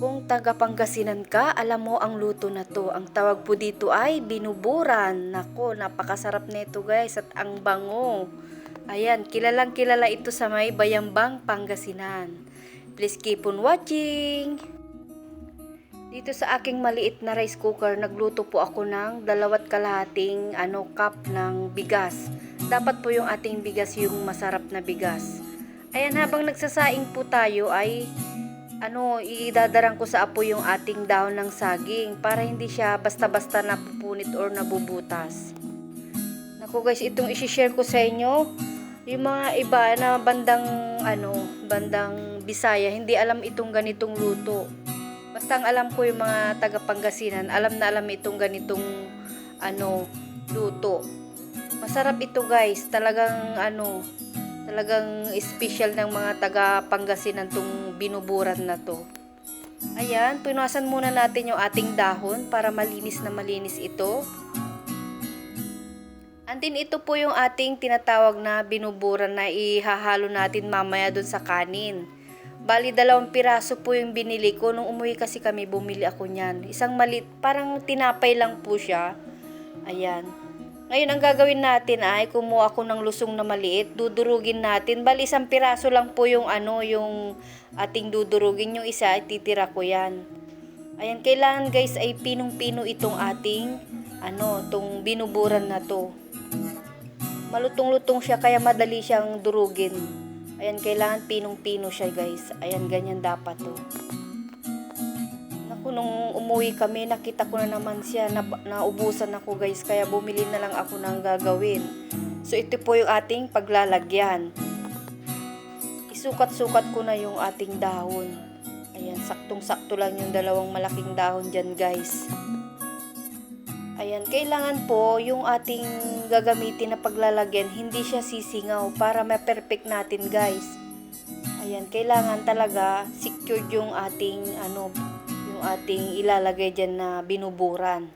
Kung taga Pangasinan ka, alam mo ang luto na to. Ang tawag po dito ay binuburan. Nako, napakasarap nito guys at ang bango. Ayan, kilalang kilala ito sa may Bayambang, Pangasinan. Please keep on watching! Dito sa aking maliit na rice cooker, nagluto po ako ng dalawat kalahating ano, cup ng bigas. Dapat po yung ating bigas yung masarap na bigas. Ayan, habang nagsasaing po tayo ay ano, idadarang ko sa apo yung ating dahon ng saging para hindi siya basta-basta napupunit or nabubutas. Naku guys, itong isi-share ko sa inyo, yung mga iba na bandang ano, bandang Bisaya, hindi alam itong ganitong luto. Basta ang alam ko yung mga taga Pangasinan, alam na alam itong ganitong ano, luto. Masarap ito guys, talagang ano, talagang special ng mga taga Pangasinan tong binuburan na to. Ayan, punasan muna natin yung ating dahon para malinis na malinis ito. Andin ito po yung ating tinatawag na binuburan na ihahalo natin mamaya dun sa kanin. Bali, dalawang piraso po yung binili ko. Nung umuwi kasi kami, bumili ako niyan. Isang malit, parang tinapay lang po siya. Ayan. Ngayon, ang gagawin natin ay kumuha ako ng lusong na maliit. Dudurugin natin. Bali, isang piraso lang po yung ano, yung ating dudurugin. Yung isa, titira ko yan. Ayan, kailangan guys ay pinong-pino itong ating, ano, tong binuburan na to. Malutong-lutong siya, kaya madali siyang durugin. Ayan, kailangan pinong-pino siya, guys. Ayan, ganyan dapat to. Naku, nung umuwi kami, nakita ko na naman siya. Na, naubusan ako, guys. Kaya bumili na lang ako ng gagawin. So, ito po yung ating paglalagyan. Isukat-sukat ko na yung ating dahon. Ayan, saktong-sakto lang yung dalawang malaking dahon dyan, guys. Ayan, kailangan po yung ating gagamitin na paglalagyan, hindi siya sisingaw para ma-perfect natin guys. Ayan, kailangan talaga secured yung ating ano, ating ilalagay dyan na binuburan.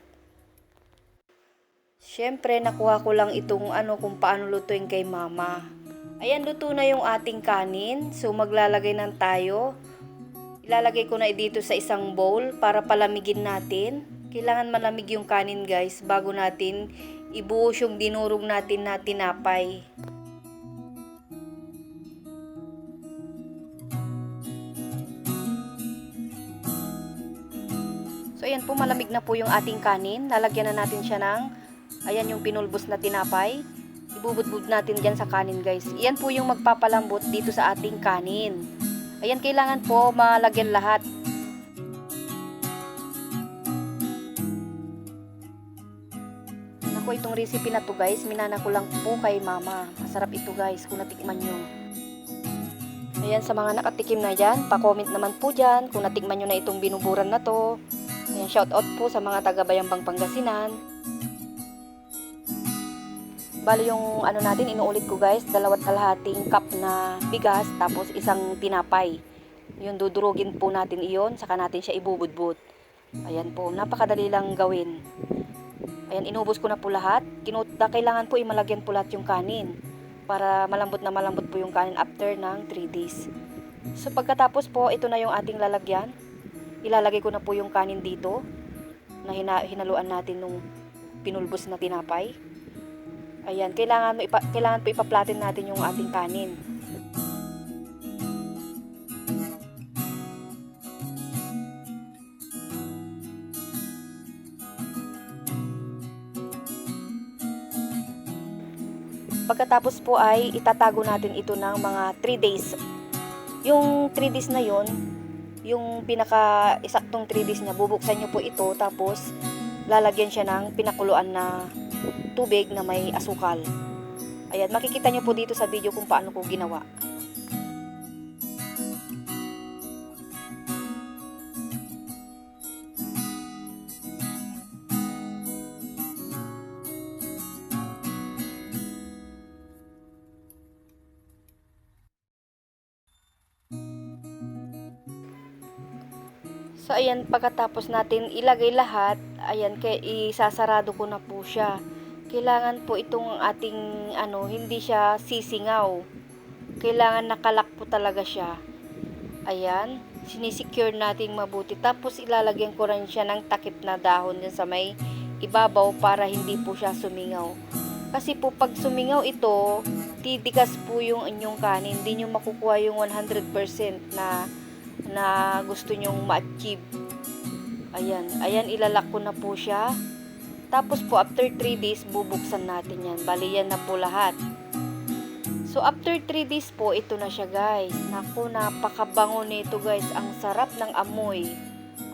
Siyempre, nakuha ko lang itong ano kung paano lutuin kay mama. Ayan, luto na yung ating kanin. So, maglalagay ng tayo. Ilalagay ko na dito sa isang bowl para palamigin natin kailangan malamig yung kanin guys bago natin ibuhos yung dinurog natin na tinapay. So ayan po malamig na po yung ating kanin. Lalagyan na natin siya ng ayan yung pinulbos na tinapay. Ibubudbud natin dyan sa kanin guys. Iyan po yung magpapalambot dito sa ating kanin. Ayan kailangan po malagyan lahat ko itong recipe na to guys. Minana ko lang po kay mama. Masarap ito guys kung natikman nyo. Ayan sa mga nakatikim na dyan, pa-comment naman po dyan kung natikman nyo na itong binuburan na to. Ayan, shout out po sa mga taga Bayambang Pangasinan. Bali yung ano natin, inuulit ko guys, dalawat kalahating cup na bigas, tapos isang tinapay. Yung dudurugin po natin iyon, saka natin siya ibubudbud. Ayan po, napakadali lang gawin. Ayan, inubos ko na po lahat. Kinuta, kailangan po imalagyan po lahat yung kanin para malambot na malambot po yung kanin after ng 3 days. So pagkatapos po, ito na yung ating lalagyan. Ilalagay ko na po yung kanin dito na hina, hinaluan natin nung pinulbos na tinapay. Ayan, kailangan, ipa, kailangan po ipaplatin natin yung ating kanin. Pagkatapos po ay itatago natin ito ng mga 3 days. Yung 3 days na yon, yung pinaka isaktong 3 days niya, bubuksan niyo po ito tapos lalagyan siya ng pinakuluan na tubig na may asukal. Ayan, makikita niyo po dito sa video kung paano ko ginawa. So, ayan, pagkatapos natin ilagay lahat, ayan, kaya isasarado ko na po siya. Kailangan po itong ating, ano, hindi siya sisingaw. Kailangan nakalak po talaga siya. Ayan. sinisecure natin mabuti. Tapos ilalagyan ko rin siya ng takip na dahon dyan sa may ibabaw para hindi po siya sumingaw. Kasi po pag sumingaw ito, titigas po yung inyong kanin. Hindi nyo makukuha yung 100% na na gusto nyong ma-achieve. Ayan, ayan ilalak ko na po siya. Tapos po after 3 days bubuksan natin yan. Bali yan na po lahat. So after 3 days po ito na siya guys. Naku, napakabango nito guys. Ang sarap ng amoy.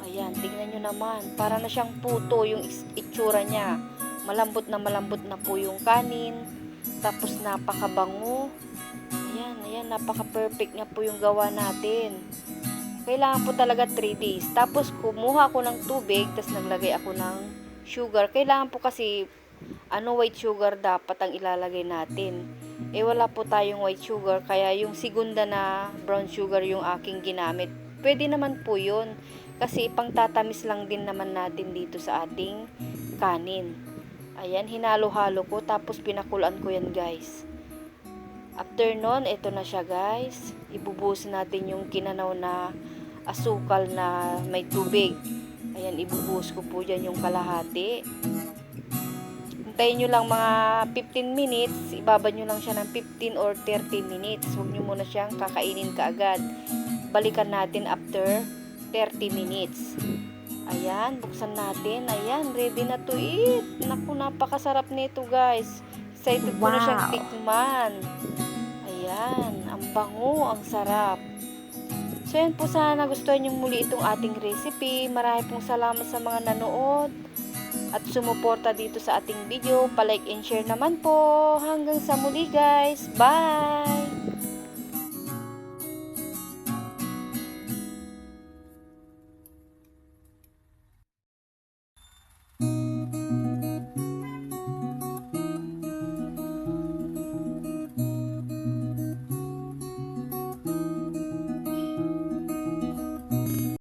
Ayan, tingnan nyo naman. Para na siyang puto yung itsura niya. Malambot na malambot na po yung kanin. Tapos napakabango. Ayan, ayan, napaka-perfect na po yung gawa natin. Kailangan po talaga 3 days. Tapos kumuha ako ng tubig, tapos naglagay ako ng sugar. Kailangan po kasi ano white sugar dapat ang ilalagay natin. Eh wala po tayong white sugar, kaya yung segunda na brown sugar yung aking ginamit. Pwede naman po yun. Kasi pang tatamis lang din naman natin dito sa ating kanin. Ayan, hinalo-halo ko. Tapos pinakulan ko yan guys. After nun, ito na siya guys. Ibubuhos natin yung kinanaw na asukal na may tubig. Ayan, ibubuhos ko po dyan yung kalahati. Hintayin nyo lang mga 15 minutes. Ibabad nyo lang siya ng 15 or 30 minutes. Huwag nyo muna siyang kakainin kaagad. Balikan natin after 30 minutes. Ayan, buksan natin. Ayan, ready na to eat. Naku, napakasarap nito guys. Excited ko na siyang Wow. tikman. Ayan, ang bango, ang sarap. So yan po sana nagustuhan nyo muli itong ating recipe. Marami pong salamat sa mga nanood at sumuporta dito sa ating video. Palike and share naman po. Hanggang sa muli guys. Bye!